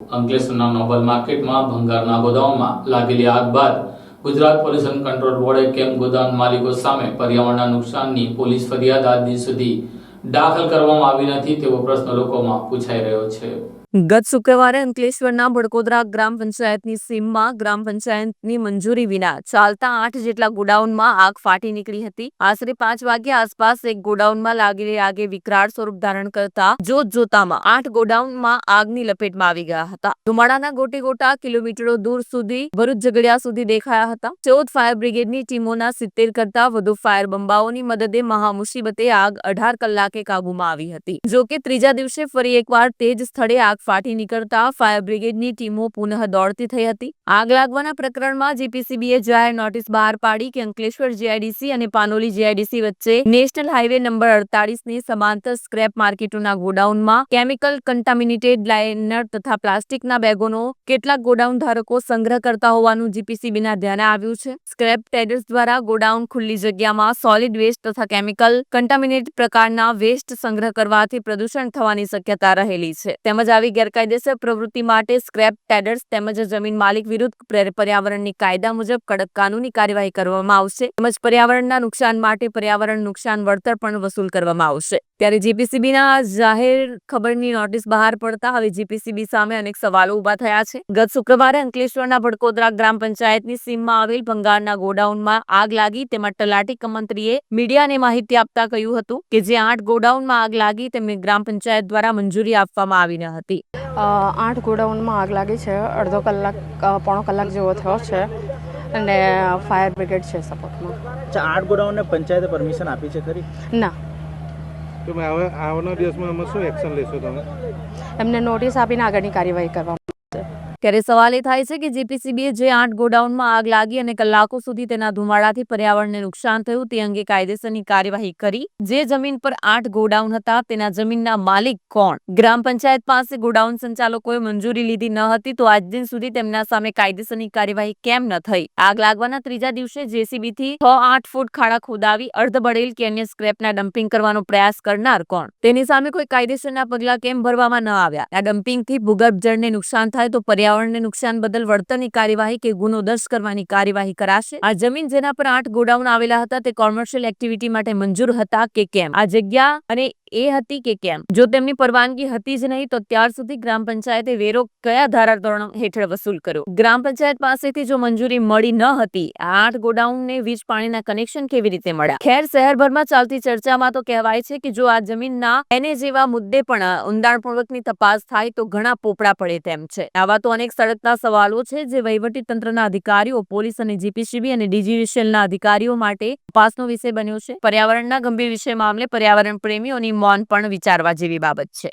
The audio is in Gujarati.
અંકલેશ્વરના નોબલ માર્કેટમાં, ભંગારના ગોદામમાં લાગેલી આગ બાદ ગુજરાત પોલ્યુશન કંટ્રોલ બોર્ડે કેમ ગોદામ માલિકો સામે પર્યાવરણના નુકસાનની પોલીસ ફરિયાદ આજ દિન સુધી દાખલ કરવામાં આવી નથી તેવો પ્રશ્ન લોકોમાં પૂછાઈ રહ્યો છે. ગત શુક્રવારે અંકલેશ્વરના બડકોદરા ગ્રામ પંચાયતની સીમમાં ગ્રામ પંચાયતની મંજૂરી વિના ચાલતા આઠ જેટલા ગોડાઉનમાં આગ ફાટી નીકળી હતી. આશરે પાંચ વાગ્યા આસપાસ એક ગોડાઉનમાં લાગેલી આગે વિકરાળ સ્વરૂપ ધારણ કરતા જોત જોતામાં આઠ ગોડાઉનમાં આગની લપેટમાં આવી ગયા હતા. ધુમાડાના ગોટે ગોટા કિલોમીટરો દૂર સુધી, ભરૂચ ઝઘડિયા સુધી દેખાયા હતા. ચૌદ ફાયર બ્રિગેડની ટીમોના સિત્તેર કરતા વધુ ફાયર બંબાઓની મદદે મહામુસીબતે આગ અઢાર કલાકે કાબુમાં આવી હતી. જોકે ત્રીજા દિવસે ફરી એકવાર તે જ સ્થળે આગ ફાટી નીકળતા ફાયર બ્રિગેડની ટીમો પુનઃ દોડતી થઈ હતી. આગ લાગવાના પ્રકરણમાં જીપીસીબીએ જાહેર નોટિસ બહાર પાડી કે અંકલેશ્વર જીઆઈડીસી અને પાનોલી જીઆઈડીસી વચ્ચે નેશનલ હાઈવે નંબર અડતાલીસની સમાંતર સ્ક્રેપ માર્કેટોના ગોડાઉનમાં કેમિકલ કન્ટામિનેટેડ લાઇનર તથા પ્લાસ્ટિકના બેગોનો કેટલાક ગોડાઉન ધારકો સંગ્રહ કરતા હોવાનું જીપીસીબીના ધ્યાને આવ્યું છે. સ્ક્રેપ ટ્રેડર્સ દ્વારા ગોડાઉન ખુલ્લી જગ્યામાં સોલિડ વેસ્ટ તથા કેમિકલ કન્ટામિનેટ પ્રકારના વેસ્ટ સંગ્રહ કરવાથી પ્રદૂષણ થવાની શક્યતા રહેલી છે. તેમજ આવી ગેરકાયદેસર પ્રવૃત્તિ માટે સ્ક્રેપ ટેડર્સ તેમજ જમીન માલિક વિરુદ્ધ પર્યાવરણની કાયદા મુજબ કડક કાનૂની કાર્યવાહી કરવામાં આવશે. તેમજ પર્યાવરણના નુકસાન માટે પર્યાવરણ નુકસાન વળતર પણ વસૂલ કરવામાં આવશે. ત્યારે જીપીસીબીના જાહેર ખબરની નોટિસ બહાર પડતા હવે જીપીસીબી સામે અનેક સવાલો ઊભા થયા છે. ગત શુક્રવારે અંકલેશ્વરના ભડકોદરા ગ્રામ પંચાયતની સીમમાં આવેલ ભંગારના ગોડાઉનમાં આગ લાગી, તેમાં તલાટી કમંત્રીએ મીડિયાને માહિતી આપતા કહ્યું હતું કે, જે આઠ ગોડાઉનમાં આગ લાગી, તેમને ગ્રામ પંચાયત દ્વારા મંજૂરી આપવામાં આવી ન હતી. અ, આઠ ગોડાઉનમાં આગ લાગી છે. અડધો કલાક પોણો કલાક જેવો થયો છે. અને ફાયર બ્રિગેડ છે સપોર્ટમાં. અચ્છા આઠ ગોડાઉનને પંચાયતે પરમિશન આપી છે ખરી? ના. તમે હવે આવનાર દિવસમાં અમે શું એક્શન લેશો તમે? એમને નોટિસ આપીને આગળની કાર્યવાહી કરવામાં ત્યારે સવાલ એ થાય છે કે જેપીસીબીએ જે આઠ ગોડાઉનમાં આગ લાગી અને કલાકો સુધી તેના ધુમાડાથી પર્યાવરણને નુકસાન થયું તે અંગે કાયદેસરની કાર્યવાહી કરી. જે જમીન પર આઠ ગોડાઉન હતા, તેના જમીનના માલિક કોણ? ગ્રામ પંચાયત પાસે ગોડાઉન સંચાલકોએ મંજૂરી લીધી ન હતી તો આજ દિન સુધી તેમના સામે કાયદેસરની કાર્યવાહી કેમ ન થઈ? આગ લાગવાના ત્રીજા દિવસે જેસીબી થી છ આઠ ફૂટ ખાડા ખોદાવી અર્ધ બળેલ કે અન્ય સ્ક્રેપના ડમ્પિંગ કરવાનો પ્રયાસ કરનાર કોણ? તેની સામે કોઈ કાયદેસરના પગલા કેમ ભરવામાં ન આવ્યા? આ ડમ્પિંગથી ભૂગર્ભ જળને નુકસાન થાય તો પર્યાવરણને નુકસાન બદલ વળતરની કાર્યવાહી કે ગુનો દર્જ કરવાની કાર્યવાહી કરાશે? આ જમીન જેના પર આઠ ગોડાઉન આવેલા હતા તે કોમર્શિયલ એક્ટિવિટી માટે મંજૂર હતા કે કેમ? આ જગ્યા અને એ હતી કે કેમ? જો તેમની પરવાનગી હતી જ નહીં, તો ત્યાર સુધી ગ્રામ પંચાયતે વેરો કયા ધારાધોરણો હેઠળ વસૂલ કર્યો? ગ્રામ પંચાયત પાસેથી જો મંજૂરી મળી ન હતી, આઠ ગોડાઉનને વીજ પાણીના કનેક્શન કેવી રીતે મળ્યા? ખેર શહેરભરમાં ચાલતી ચર્ચામાં તો કહેવાય છે કે જો આ જમીનના એને જેવા મુદ્દે પણ ઊંડાણપૂર્વકની તપાસ થાય, તો ઘણા પોપડા પડે તેમ છે. આવા તો અનેક સડકતા સવાલો છે, જે વહીવટી તંત્રના અધિકારીઓ, પોલીસ અને જીપીસીબી અને ડીજીવીસીએલના અધિકારીઓ માટે તપાસનો વિષય બન્યો છે. પર્યાવરણના ગંભીર વિષય મામલે પર્યાવરણ પ્રેમીઓની મૌન પણ વિચારવા જેવી બાબત છે.